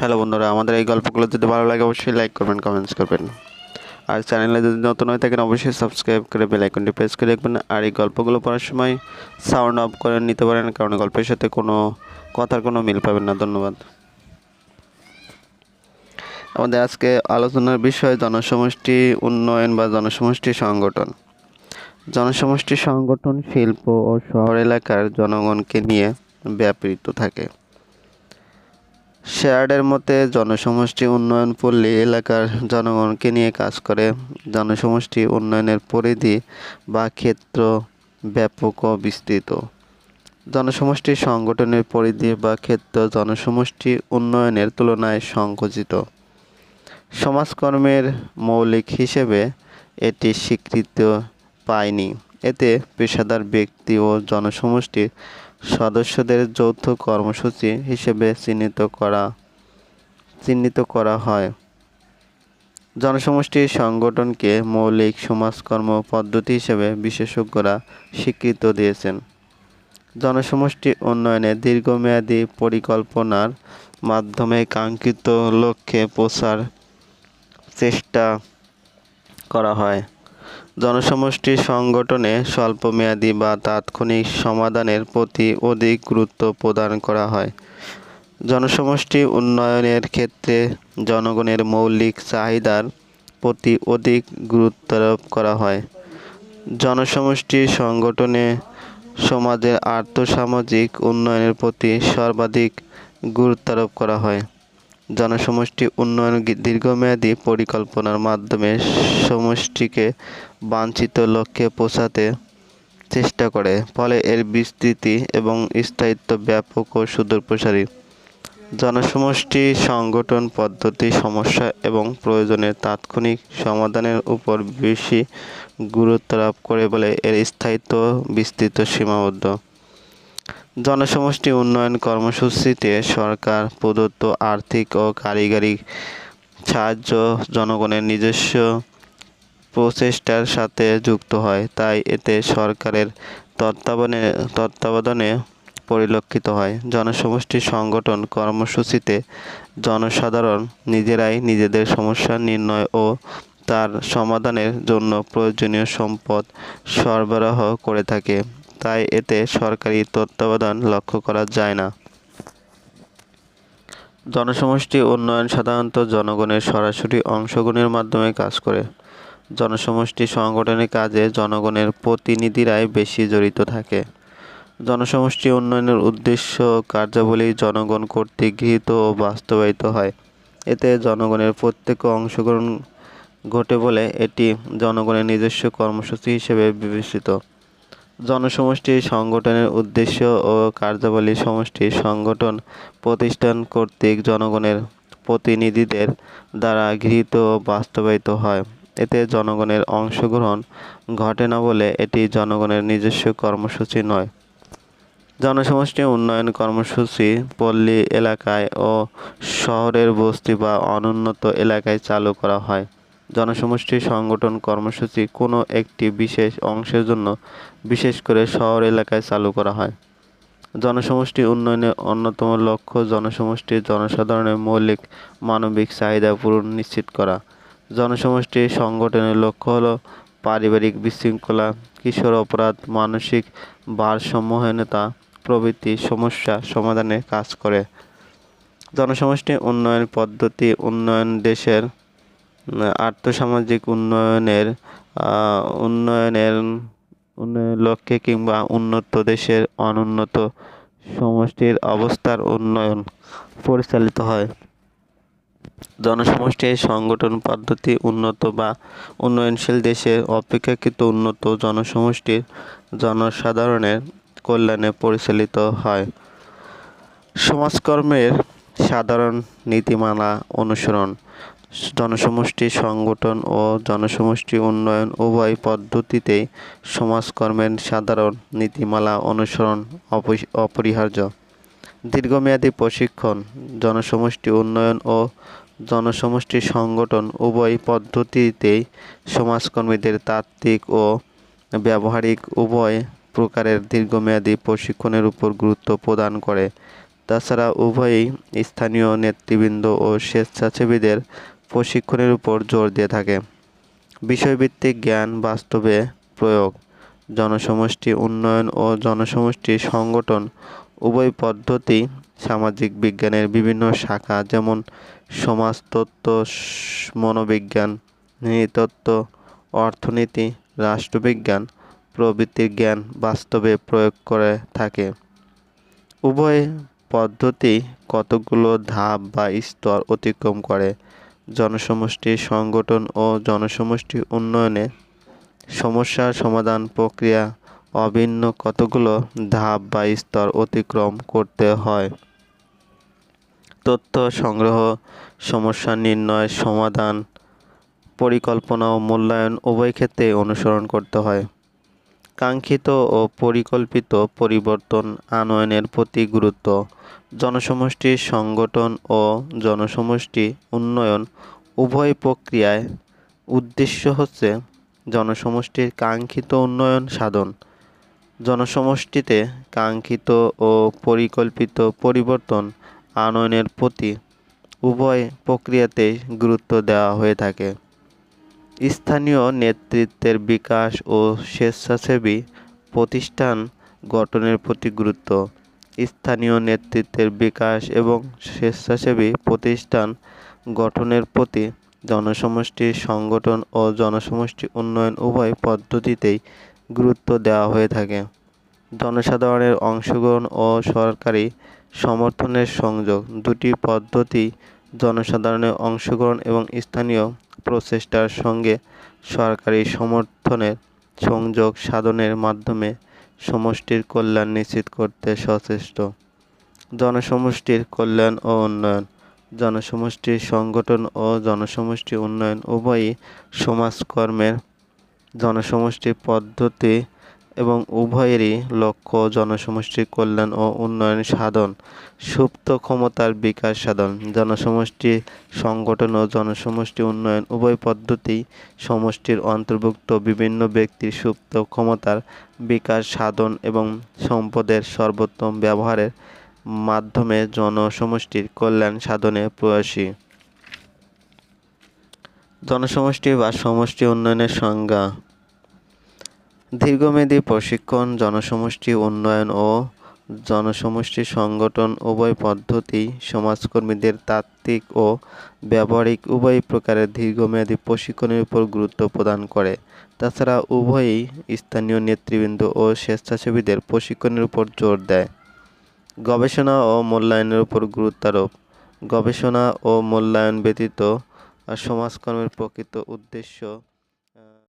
Hello বন্ধুরা, আমাদের এই গল্পগুলো যদি ভালো লাগে, অবশ্যই লাইক করবেন কমেন্টস করবেন। আর চ্যানেলে যদি নতুন হয়ে থাকেন, অবশ্যই সাবস্ক্রাইব করে বেল আইকনটি প্রেস করে রাখবেন আর এই গল্পগুলো পড়ার সময় সাউন্ড অফ করে নিতে পারেন, কারণ গল্পের সাথে কোনো কথার কোনো মিল পাবেন না। ধন্যবাদ। আমাদের আজকে আলোচনার বিষয় জনসমষ্টি উন্নয়ন বা জনসমষ্টি সংগঠন। জনসমষ্টি সংগঠন শিল্প ও শহর এলাকার জনগণকে নিয়ে ব্যাপৃত থাকে। শেয়ার্ডের মতে, জনসমষ্টি উন্নয়ন পল্লী এলাকার জনগণকে নিয়ে কাজ করে। জনসমষ্টি উন্নয়নের পরিধি বা ক্ষেত্র ব্যাপক ও বিস্তৃত। জনসমষ্টি সংগঠনের পরিধি বা ক্ষেত্র জনসমষ্টি উন্নয়নের তুলনায় সংকুচিত। সমাজকর্মের মৌলিক হিসেবে এটি স্বীকৃত পায়নি। এতে পেশাদার ব্যক্তি ও জনসমষ্টির সদস্যদের যৌথ কর্মসূচি হিসেবে চিহ্নিত করা চিহ্নিত করা হয়। জনসমষ্টির সংগঠনকে মৌলিক সমাজকর্ম পদ্ধতি হিসেবে বিশেষজ্ঞরা স্বীকৃত দিয়েছেন। জনসমষ্টি উন্নয়নে দীর্ঘমেয়াদী পরিকল্পনার মাধ্যমে কাঙ্ক্ষিত লক্ষ্যে পৌঁছার চেষ্টা করা হয়। জনসমষ্টি সংগঠনে স্বল্পমেয়াদী বা তাৎক্ষণিক সমাধানের প্রতি অধিক গুরুত্ব প্রদান করা হয়। জনসমষ্টি উন্নয়নের ক্ষেত্রে জনগণের মৌলিক চাহিদার প্রতি অধিক গুরুত্বারোপ করা হয়। জনসমষ্টি সংগঠনে সমাজের আর্থসামাজিক উন্নয়নের প্রতি সর্বাধিক গুরুত্বারোপ করা হয়। জনসমষ্টি উন্নয়ন দীর্ঘমেয়াদী পরিকল্পনার মাধ্যমে সমষ্টিকে বাঞ্ছিত লক্ষ্যে পৌঁছাতে চেষ্টা করে, ফলে এর বিস্তৃতি এবং স্থায়িত্ব ব্যাপক ও সুদূরপ্রসারী। জনসমষ্টি সংগঠন পদ্ধতি, সমস্যা এবং প্রয়োজনের তাৎক্ষণিক সমাধানের উপর বেশি গুরুত্ব আরোপ করে বলে এর স্থায়িত্ব বিস্তৃত সীমাবদ্ধ। জনসমষ্টি উন্নয়ন কর্মসূচিতে সরকার, প্রদত্ত আর্থিক ও কারিগরি সাহায্য জনগণের নিজস্ব প্রচেষ্টার সাথে যুক্ত হয়। তাই এতে সরকারের তত্ত্বাবধানে তত্ত্বাবধানে পরিলক্ষিত হয়। জনসমষ্টি সংগঠন কর্মসূচিতে জনসাধারণ নিজেরাই নিজেদের সমস্যা নির্ণয় ও তার সমাধানের জন্য প্রয়োজনীয় সম্পদ সরবরাহ করে থাকে। তাই এতে সরকারি তত্ত্বাবধান লক্ষ্য করা যায় না। জনসমষ্টি উন্নয়ন সাধারণত জনগণের সরাসরি অংশগ্রহণের মাধ্যমে কাজ করে। জনসমষ্টি সংগঠনের কাজে জনগণের প্রতিনিধিরাই বেশি জড়িত থাকে। জনসমষ্টি উন্নয়নের উদ্দেশ্য কার্যাবলী জনগণ কর্তৃক গৃহীত ও বাস্তবায়িত হয়। এতে জনগণের প্রত্যেক অংশগ্রহণ ঘটে বলে এটি জনগণের নিজস্ব কর্মসূচি হিসেবে বিবেচিত। জনসমষ্টি সংগঠনের উদ্দেশ্য ও কার্যাবলী সমষ্টি সংগঠন প্রতিষ্ঠান কর্তৃক জনগণের প্রতিনিধিদের দ্বারা গৃহীত ও বাস্তবায়িত হয়। এতে জনগণের অংশগ্রহণ ঘটে না বলে এটি জনগণের নিজস্ব কর্মসূচি নয়। জনসমষ্টি উন্নয়ন কর্মসূচি পল্লী এলাকায় ও শহরের বস্তি বা অনুন্নত এলাকায় চালু করা হয়। জনসমষ্টি সংগঠন কর্মসূচি কোনো একটি বিশেষ অংশের জন্য বিশেষ করে শহর এলাকায় চালু করা হয়। জনসমষ্টি উন্নয়নের অন্যতম লক্ষ্য জনসমষ্টির জনসাধারণের মৌলিক মানবিক চাহিদা পূরণ নিশ্চিত করা। জনসমষ্টি সংগঠনের লক্ষ্য হলো পারিবারিক বিশৃঙ্খলা, কিশোর অপরাধ, মানসিক ভারসাম্যহীনতা প্রভৃতি সমস্যা সমাধানে কাজ করে। জনসমষ্টি উন্নয়ন পদ্ধতি উন্নয়ন দেশের আর্থসামাজিক উন্নয়নের উন্নয়নের উন্নয়নের লক্ষ্যে কিংবা উন্নত দেশের অনুন্নত সমষ্টির অবস্থার উন্নয়ন পরিচালিত হয়। জনসমষ্টির সংগঠন পদ্ধতি উন্নত বা উন্নয়নশীল দেশের অপেক্ষাকৃত উন্নত জনসমষ্টির জনসাধারণের কল্যাণে পরিচালিত হয়। সমাজকর্মের সাধারণ নীতিমালা অনুসরণ জনসমষ্টি সংগঠন ও জনসমষ্টি উন্নয়ন উভয় পদ্ধতিতেই সমাজকর্মের সাধারণ নীতিমালা অনুসরণ অপরিহার্য। দীর্ঘমেয়াদী প্রশিক্ষণ, জনসমষ্টি উন্নয়ন ও জনসমষ্টি সংগঠন উভয় পদ্ধতিতেই সমাজকর্মীদের তাত্ত্বিক ও ব্যবহারিক উভয় প্রকারের দীর্ঘমেয়াদী প্রশিক্ষণের উপর গুরুত্ব প্রদান করে। তাছাড়া উভয়ই স্থানীয় নেতৃবৃন্দ ও স্বেচ্ছাসেবীদের প্রশিক্ষণের উপর জোর দিয়ে থাকে। বিষয়ভিত্তিক জ্ঞান বাস্তবে প্রয়োগ। জনসমষ্টি উন্নয়ন ও জনসমষ্টি সংগঠন উভয় পদ্ধতি সামাজিক বিজ্ঞানের বিভিন্ন শাখা যেমন সমাজতত্ত্ব, মনোবিজ্ঞান, নৃতত্ত্ব, অর্থনীতি, রাষ্ট্রবিজ্ঞান প্রভৃতির জ্ঞান বাস্তবে প্রয়োগ করে থাকে। উভয় পদ্ধতি কতগুলো ধাপ বা স্তর অতিক্রম করে? জনসমষ্টি সংগঠন ও জনসমষ্টি উন্নয়নে সমস্যার সমাধান প্রক্রিয়া অভিন্ন কতগুলো ধাপ বা স্তর অতিক্রম করতে হয়? তথ্য সংগ্রহ, সমস্যা নির্ণয়, সমাধান, পরিকল্পনা ও মূল্যায়ন উভয় ক্ষেত্রে অনুসরণ করতে হয়। কাঙ্ক্ষিত ও পরিকল্পিত পরিবর্তন আনয়নের প্রতি গুরুত্ব। জনসমষ্টি সংগঠন ও জনসমষ্টি উন্নয়ন উভয় প্রক্রিয়ায় উদ্দেশ্য হচ্ছে জনসমষ্টির কাঙ্ক্ষিত উন্নয়ন সাধন। জনসমষ্টিতে কাঙ্ক্ষিত ও পরিকল্পিত পরিবর্তন আনয়নের প্রতি উভয় প্রক্রিয়াতেই গুরুত্ব দেওয়া হয়ে থাকে। স্থানীয় নেতৃত্বের বিকাশ ও স্বেচ্ছাসেবী প্রতিষ্ঠান গঠনের প্রতি গুরুত্ব। স্থানীয় নেতৃত্বের বিকাশ এবং স্বেচ্ছাসেবী প্রতিষ্ঠান গঠনের প্রতি জনসমষ্টির সংগঠন ও জনসমষ্টি উন্নয়ন উভয় পদ্ধতিতেই গুরুত্ব দেওয়া হয়ে থাকে। জনসাধারণের অংশগ্রহণ ও সরকারি সমর্থনের সংযোগ দুটি পদ্ধতি জনসাধারণের অংশগ্রহণ এবং স্থানীয় প্রচেষ্টার সঙ্গে সরকারি সমর্থনের সংযোগ সাধনের মাধ্যমে সমষ্টির কল্যাণ নিশ্চিত করতে সচেষ্ট। জনসমষ্টির কল্যাণ ও উন্নয়ন। জনসমষ্টির সংগঠন ও জনসমষ্টি উন্নয়ন উভয়ই সমাজকর্মের জনসমষ্টির পদ্ধতি এবং উভয়েরই লক্ষ্য জনসমষ্টির কল্যাণ ও উন্নয়ন সাধন, সুপ্ত ক্ষমতার বিকাশ সাধন। জনসমষ্টি সংগঠন ও জনসমষ্টি উন্নয়ন উভয় পদ্ধতি সমষ্টির অন্তর্ভুক্ত বিভিন্ন ব্যক্তির সুপ্ত ক্ষমতার বিকাশ সাধন এবং সম্পদের সর্বোত্তম ব্যবহারের মাধ্যমে জনসমষ্টির কল্যাণ সাধনে প্রয়াসী। জনসমষ্টি বা সমষ্টি উন্নয়নের সংজ্ঞা দীর্ঘমেয়াদী প্রশিক্ষণ, জনসমষ্টি উন্নয়ন ও জনসমষ্টি সংগঠন উভয় পদ্ধতি সমাজকর্মীদের তাত্ত্বিক ও ব্যবহারিক উভয় প্রকারের দীর্ঘমেয়াদী প্রশিক্ষণের উপর গুরুত্ব প্রদান করে। তাছাড়া উভয়ই স্থানীয় নেতৃবৃন্দ ও স্বেচ্ছাসেবীদের প্রশিক্ষণের উপর জোর দেয়। গবেষণা ও মূল্যায়নের উপর গুরুত্বারোপ গবেষণা ও মূল্যায়ন ব্যতীত সমাজকর্মের প্রকৃত উদ্দেশ্য